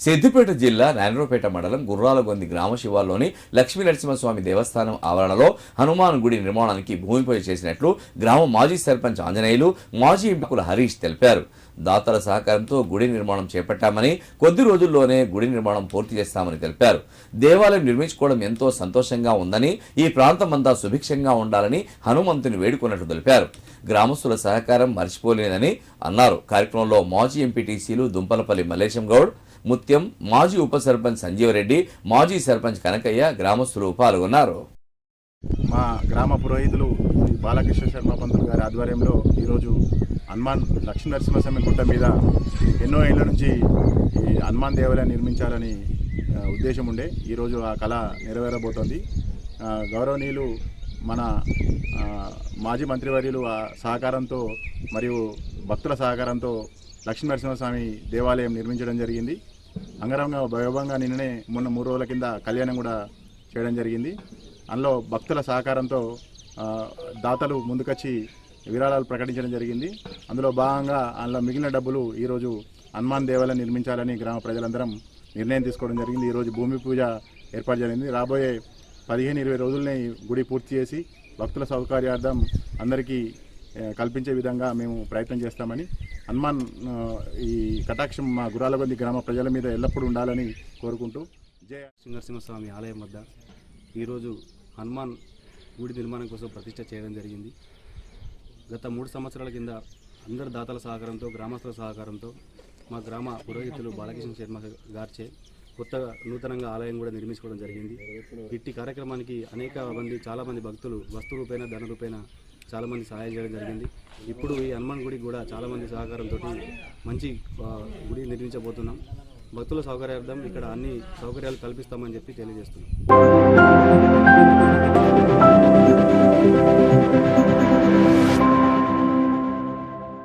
సిద్దిపేట జిల్లా నారాయణపేట మండలం గుర్రాలగొంది గ్రామ శివార్లోని లక్ష్మీ నరసింహస్వామి దేవస్థానం ఆవరణలో హనుమాన్ గుడి నిర్మాణానికి భూమి పూజ చేసినట్లు గ్రామ మాజీ సర్పంచ్ ఆంజనేయులు మాజీ ఎంపీకుల హరీష్ తెలిపారు. దాతల సహకారంతో గుడి నిర్మాణం చేపట్టామని కొద్ది రోజుల్లోనే గుడి నిర్మాణం పూర్తి చేస్తామని తెలిపారు. దేవాలయం నిర్మించుకోవడం ఎంతో సంతోషంగా ఉందని ఈ ప్రాంతమంతా సుభిక్షంగా ఉండాలని హనుమంతుని వేడుకున్నట్లు తెలిపారు. గ్రామస్తుల సహకారం మర్చిపోలేనని అన్నారు. కార్యక్రమంలో మాజీ ఎంపీటీసీలు దుంపలపల్లి మల్లేశం గౌడ్ నిత్యం మాజీ ఉప సర్పంచ్ సంజీవరెడ్డి మాజీ సర్పంచ్ కనకయ్య గ్రామస్తులు పాల్గొన్నారు. మా గ్రామ పురోహితులు బాలకృష్ణ శర్మ పంతులు గారి ఆధ్వర్యంలో ఈరోజు హనుమాన్ లక్ష్మీ నరసింహస్వామి గుట్ట మీద ఎన్నో ఏళ్ళ నుంచి ఈ హనుమాన్ దేవాలయం నిర్మించాలని ఉద్దేశం ఉండే. ఈరోజు ఆ కళ నెరవేరబోతోంది. గౌరవనీయులు మన మాజీ మంత్రివర్యులు ఆ సహకారంతో మరియు భక్తుల సహకారంతో లక్ష్మీ నరసింహస్వామి దేవాలయం నిర్మించడం జరిగింది. అంగరంగ వైభవంగా నిన్ననే మొన్న మూడు రోజుల కింద కళ్యాణం కూడా చేయడం జరిగింది. అందులో భక్తుల సహకారంతో దాతలు ముందుకొచ్చి విరాళాలు ప్రకటించడం జరిగింది. అందులో భాగంగా అందులో మిగిలిన డబ్బులు ఈరోజు హనుమాన్ దేవాలయం నిర్మించాలని గ్రామ ప్రజలందరం నిర్ణయం తీసుకోవడం జరిగింది. ఈరోజు భూమి పూజ ఏర్పాటు జరిగింది. రాబోయే పదిహేను ఇరవై రోజుల్ని గుడి పూర్తి చేసి భక్తుల సౌకర్యార్థం అందరికీ కల్పించే విధంగా మేము ప్రయత్నం చేస్తామని హనుమాన్ ఈ కటాక్షం మా గురాలగొంది గ్రామ ప్రజల మీద ఎల్లప్పుడూ ఉండాలని కోరుకుంటూ జయ నరసింహస్వామి ఆలయం వద్ద ఈరోజు హనుమాన్ గుడి నిర్మాణం కోసం ప్రతిష్ట చేయడం జరిగింది. గత మూడు సంవత్సరాల కింద అందరి దాతల సహకారంతో గ్రామస్తుల సహకారంతో మా గ్రామ పురోహితులు బాలకృష్ణ శర్మ గారిచే కొత్తగా నూతనంగా ఆలయం కూడా నిర్మించుకోవడం జరిగింది. ఇట్టి కార్యక్రమానికి అనేక మంది చాలామంది భక్తులు వస్తు రూపేణ ధన రూపేణ చాలామంది సహాయం చేయడం జరిగింది. ఇప్పుడు ఈ హనుమాన్ గుడికి కూడా చాలామంది సహకారంతో మంచి గుడి నిర్మించబోతున్నాం. భక్తుల సౌకర్యార్థం ఇక్కడ అన్ని సౌకర్యాలు కల్పిస్తామని చెప్పి తెలియజేస్తున్నాం.